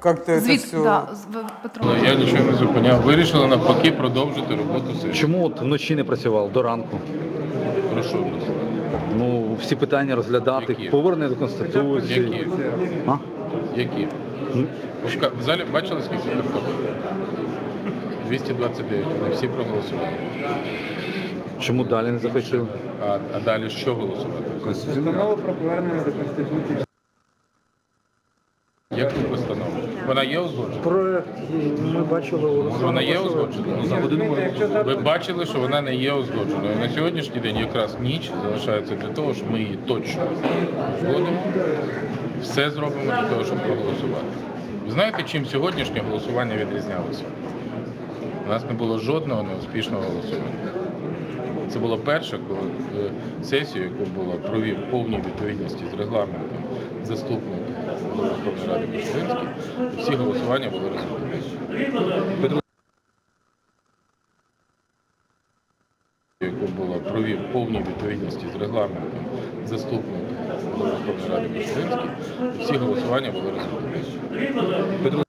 как-то это Звід, все... да, з- Петро. Ну, Я нічого не зупиняв. Вирішили навпаки продовжити роботу сесії. Чому от вночі не працював до ранку? Про що в? Ну, всі питання розглядати, Які? повернення до Конституції. Які? А? Які? В шка- В залі бачили скільки картоплі? 229. Вони всі проголосували. Чому далі не захотіли? А, а далі що голосувати? Постанова про повернення до Конституції. Яку постанову? Вона є узгоджена? Проект ми бачили Вона є узгодженою? За годину ви бачили, що вона не є узгодженою. На сьогоднішній день якраз ніч залишається для того, щоб ми її точно узгодимо. Все зробимо для того, щоб проголосувати. Ви знаєте, чим сьогоднішнє голосування відрізнялося? У нас не було жодного неуспішного голосування. Це було перше, коли е, сесію, яку було провів повній відповідності з регламентом заступник Верховної Ради Пушкинський, всі голосування були результативні. яку було провів повній відповідності з регламентом заступник Верховної Ради Пушкинський, всі голосування були результативні.